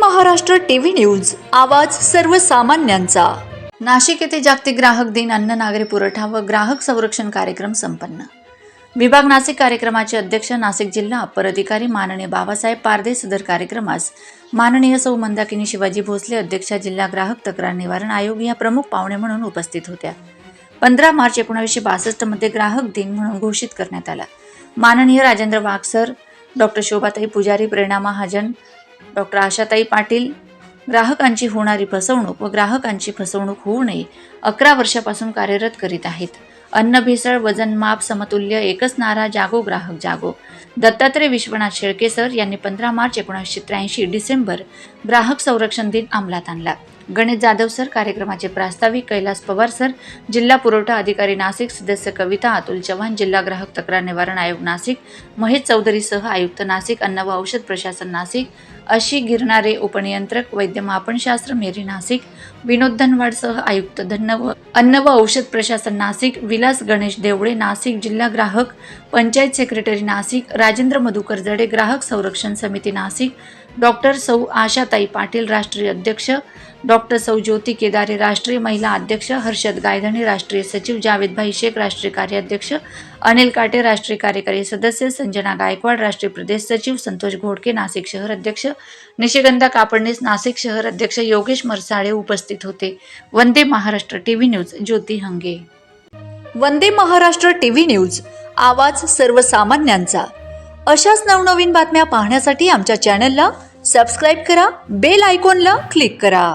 Maharashtra TV news आवाज सर्वसामान्यांचा. नाशिक येथे जागतिक ग्राहक दिन अन्न नागरी पुरवठा व ग्राहक संरक्षण कार्यक्रम संपन्न. विभाग नाशिक कार्यक्रमाचे अध्यक्ष नाशिक जिल्हा अप्पर अधिकारी माननीय बाबासाहेब पारदे सदर कार्यक्रमास माननीय सौ मंदाकिनी शिवाजी भोसले अध्यक्षा जिल्हा ग्राहक तक्रार निवारण आयोग या प्रमुख पाहुणे म्हणून उपस्थित होत्या. पंधरा मार्च एकोणीसशे बासष्टमध्ये ग्राहक दिन म्हणून घोषित करण्यात आला. माननीय राजेंद्र वाघसर डॉक्टर शोभाताई पुजारी प्रेरणा महाजन डॉक्टर आशाताई पाटील. ग्राहकांची होणारी फसवणूक व ग्राहकांची फसवणूक होऊ नये अकरा वर्षापासून कार्यरत करीत आहेत. अन्न भेसळ वजन माप समतुल्य एकच नारा जागो ग्राहक जागो. दत्तात्रय विश्वनाथ शेळके सर यांनी पंधरा मार्च एकोणीसशे त्र्याऐंशी डिसेंबर ग्राहक संरक्षण दिन अंमलात आणला. गणेश जाधव सर कार्यक्रमाचे प्रास्ताविक कैलास पवार सर जिल्हा पुरवठा अधिकारी नाशिक सदस्य कविता अतुल चव्हाण जिल्हा ग्राहक तक्रार निवारण आयोग नाशिक महेश चौधरीसह आयुक्त नाशिक अन्न व औषध प्रशासन नाशिक अशी गिरणारे उपनियंत्रक वैद्य मापनशास्त्र मेरी नाशिक विनोद धनवाड सह आयुक्त धन्न व अन्न व औषध प्रशासन नाशिक विलास गणेश देवळे नाशिक जिल्हा ग्राहक पंचायत सेक्रेटरी नाशिक राजेंद्र मधुकर जडे ग्राहक संरक्षण समिती नाशिक डॉक्टर सौ आशाताई पाटील राष्ट्रीय अध्यक्ष डॉक्टर सौ ज्योती केदारे राष्ट्रीय महिला अध्यक्ष हर्षद गायधणी राष्ट्रीय सचिव जावेदभाई शेख राष्ट्रीय कार्याध्यक्ष अनिल काटे राष्ट्रीय कार्यकारी सदस्य संजना गायकवाड राष्ट्रीय प्रदेश सचिव संतोष घोडके नाशिक शहर अध्यक्ष निशिगंधा कापडणीस नाशिक शहर अध्यक्ष योगेश मरसाळे उपस्थित होते. Vande Maharashtra TV news Jyoti Hange. Vande Maharashtra TV news आवाज सर्वसामान्यांचा. अशाच नवनवीन बातम्या पाहण्यासाठी आमच्या चॅनलला सबस्क्राईब करा बेल आयकॉनला क्लिक करा.